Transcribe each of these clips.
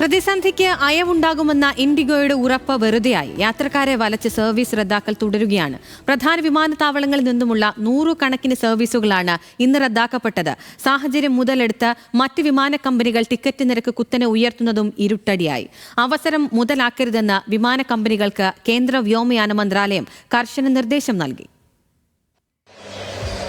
പ്രതിസന്ധിക്ക് അയവുണ്ടാകുമെന്ന ഇൻഡിഗോയുടെ ഉറപ്പ് വെറുതെയായി. യാത്രക്കാരെ വലച്ച് സർവീസ് റദ്ദാക്കൽ തുടരുകയാണ്. പ്രധാന വിമാനത്താവളങ്ങളിൽ നിന്നുമുള്ള നൂറുകണക്കിന് സർവീസുകളാണ് ഇന്ന് റദ്ദാക്കപ്പെട്ടത്. സാഹചര്യം മുതലെടുത്ത് മറ്റ് വിമാന കമ്പനികൾ ടിക്കറ്റ് നിരക്ക് കുത്തനെ ഉയർത്തുന്നതും ഇരുട്ടടിയായി. അവസരം മുതലാക്കരുതെന്ന് വിമാന കമ്പനികൾക്ക് കേന്ദ്ര വ്യോമയാന മന്ത്രാലയം കർശന നിർദ്ദേശം നൽകി.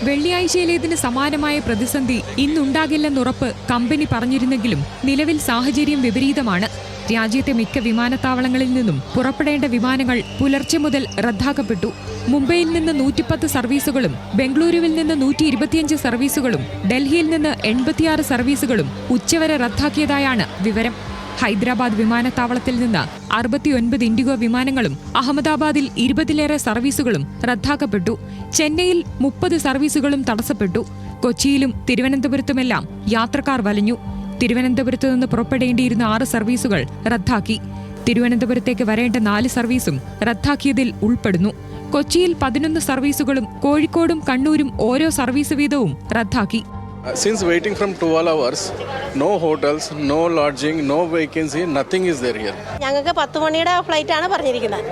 വെള്ളിയാഴ്ചയിലേതിന് സമാനമായ പ്രതിസന്ധി ഇന്നുണ്ടാകില്ലെന്നുറപ്പ് കമ്പനി പറഞ്ഞിരുന്നെങ്കിലും നിലവിൽ സാഹചര്യം വിപരീതമാണ്. രാജ്യത്തെ മിക്ക വിമാനത്താവളങ്ങളിൽ നിന്നും പുറപ്പെടേണ്ട വിമാനങ്ങൾ പുലർച്ചെ മുതൽ റദ്ദാക്കപ്പെട്ടു. മുംബൈയിൽ നിന്ന് നൂറ്റിപ്പത്ത് സർവീസുകളും ബംഗളൂരുവിൽ നിന്ന് നൂറ്റി ഇരുപത്തിയഞ്ച് സർവീസുകളും ഡൽഹിയിൽ നിന്ന് എൺപത്തിയാറ് സർവീസുകളും ഉച്ചവരെ റദ്ദാക്കിയതായാണ് വിവരം. ഹൈദരാബാദ് വിമാനത്താവളത്തിൽ നിന്ന് അറുപത്തിയൊൻപത് ഇൻഡിഗോ വിമാനങ്ങളും അഹമ്മദാബാദിൽ ഇരുപതിലേറെ സർവീസുകളും റദ്ദാക്കപ്പെട്ടു. ചെന്നൈയിൽ മുപ്പത് സർവീസുകളും തടസ്സപ്പെട്ടു. കൊച്ചിയിലും തിരുവനന്തപുരത്തുമെല്ലാം യാത്രക്കാർ വലഞ്ഞു. തിരുവനന്തപുരത്തു നിന്ന് പുറപ്പെടേണ്ടിയിരുന്ന ആറ് സർവീസുകൾ റദ്ദാക്കി. തിരുവനന്തപുരത്തേക്ക് വരേണ്ട നാല് സർവീസും റദ്ദാക്കിയതിൽ ഉൾപ്പെടുന്നു. കൊച്ചിയിൽ പതിനൊന്ന് സർവീസുകളും കോഴിക്കോടും കണ്ണൂരും ഓരോ സർവീസ് വീതവും റദ്ദാക്കി. Since waiting from 12 hours, no hotels, no lodging, no vacancy, nothing is there here. ഞങ്ങൾക്ക് പത്ത് മണിയുടെ ഫ്ലൈറ്റ് ആണ് പറഞ്ഞിരിക്കുന്നത്.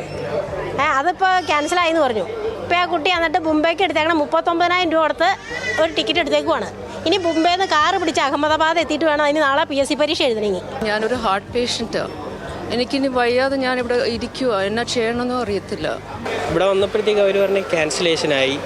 ഏഹ് അതിപ്പോൾ ക്യാൻസലായെന്ന് പറഞ്ഞു. ഇപ്പോൾ ആ കുട്ടി എന്നിട്ട് മുംബൈക്ക് എടുത്തേക്കണം മുപ്പത്തൊമ്പതിനായിരം രൂപ കൊടുത്ത് ഒരു ടിക്കറ്റ് എടുത്തേക്കുവാണ്. ഇനി മുംബൈയിൽ നിന്ന് കാറ് പിടിച്ച് അഹമ്മദാബാദ് എത്തിയിട്ട് വേണം അതിന് നാളെ പി എസ് സി പരീക്ഷ എഴുതണമെങ്കിൽ. ഞാനൊരു ഹാർട്ട് പേഷ്യന്റ് എനിക്കിനി വയ്യാതെ ഞാനിവിടെ ഇരിക്കുക എന്നാ ചെയ്യണമെന്നും അറിയത്തില്ല. ഇവിടെ വന്നപ്പോഴത്തേക്ക് അവർ പറഞ്ഞ ക്യാൻസലേഷനായി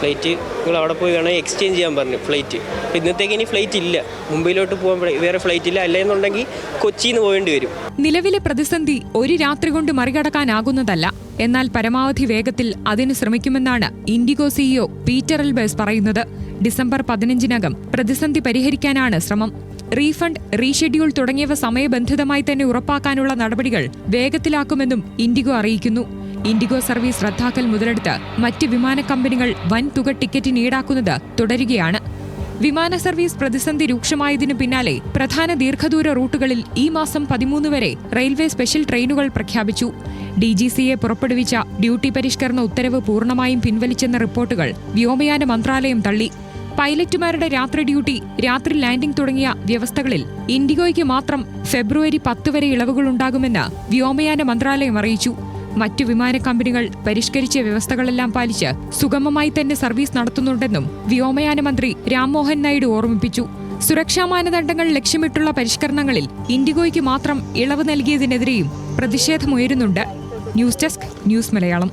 ഫ്ലൈറ്റ്. നിങ്ങൾ അവിടെ പോയി വേണമെങ്കിൽ എക്സ്ചേഞ്ച് ചെയ്യാൻ പറഞ്ഞു ഫ്ലൈറ്റ്. അപ്പോൾ ഇന്നത്തേക്ക് ഇനി ഫ്ലൈറ്റ് ഇല്ല. മുംബൈയിലോട്ട് പോകാൻ വേറെ ഫ്ലൈറ്റ് ഇല്ല. അല്ലെന്നുണ്ടെങ്കിൽ കൊച്ചിയിൽ നിന്ന് പോകേണ്ടി വരും. നിലവിലെ പ്രതിസന്ധി ഒരു രാത്രി കൊണ്ട് മറികടക്കാനാകുന്നതല്ല. എന്നാൽ പരമാവധി വേഗത്തിൽ അതിന് ശ്രമിക്കുമെന്നാണ് ഇൻഡിഗോ സിഇഒ പീറ്റർ എൽബേഴ്സ് പറയുന്നത്. ഡിസംബർ പതിനഞ്ചിനകം പ്രതിസന്ധി പരിഹരിക്കാനാണ് ശ്രമം. റീഫണ്ട് റീഷെഡ്യൂൾ തുടങ്ങിയവ സമയബന്ധിതമായി തന്നെ ഉറപ്പാക്കാനുള്ള നടപടികൾ വേഗത്തിലാക്കുമെന്നും ഇൻഡിഗോ അറിയിക്കുന്നു. ഇൻഡിഗോ സർവീസ് റദ്ദാക്കൽ മുതലെടുത്ത് മറ്റ് വിമാന കമ്പനികൾ വൻ തുക ടിക്കറ്റിന് ഈടാക്കുന്നത് തുടരുകയാണ്. വിമാന സർവീസ് പ്രതിസന്ധി രൂക്ഷമായതിനു പിന്നാലെ പ്രധാന ദീർഘദൂര റൂട്ടുകളിൽ ഈ മാസം പതിമൂന്ന് വരെ റെയിൽവേ സ്പെഷ്യൽ ട്രെയിനുകൾ പ്രഖ്യാപിച്ചു. ഡി ജി സിയെ പുറപ്പെടുവിച്ച ഡ്യൂട്ടി പരിഷ്കരണ ഉത്തരവ് പൂർണമായും പിൻവലിച്ചെന്ന റിപ്പോർട്ടുകൾ വ്യോമയാന മന്ത്രാലയം തള്ളി. പൈലറ്റുമാരുടെ രാത്രി ഡ്യൂട്ടി രാത്രി ലാൻഡിംഗ് തുടങ്ങിയ വ്യവസ്ഥകളിൽ ഇൻഡിഗോയ്ക്ക് മാത്രം ഫെബ്രുവരി പത്ത് വരെ ഇളവുകളുണ്ടാകുമെന്ന് വ്യോമയാന മന്ത്രാലയം അറിയിച്ചു. മറ്റു വിമാന കമ്പനികൾ പരിഷ്കരിച്ച വ്യവസ്ഥകളെല്ലാം പാലിച്ച് സുഗമമായി തന്നെ സർവീസ് നടത്തുന്നുണ്ടെന്നും വ്യോമയാന മന്ത്രി രാംമോഹൻ നായിഡു ഓർമ്മിപ്പിച്ചു. സുരക്ഷാ മാനദണ്ഡങ്ങൾ ലക്ഷ്യമിട്ടുള്ള പരിഷ്കരണങ്ങളിൽ ഇൻഡിഗോയ്ക്ക് മാത്രം ഇളവ് നൽകിയതിനെതിരെയും പ്രതിഷേധമുയരുന്നുണ്ട്. News desk news Malayalam.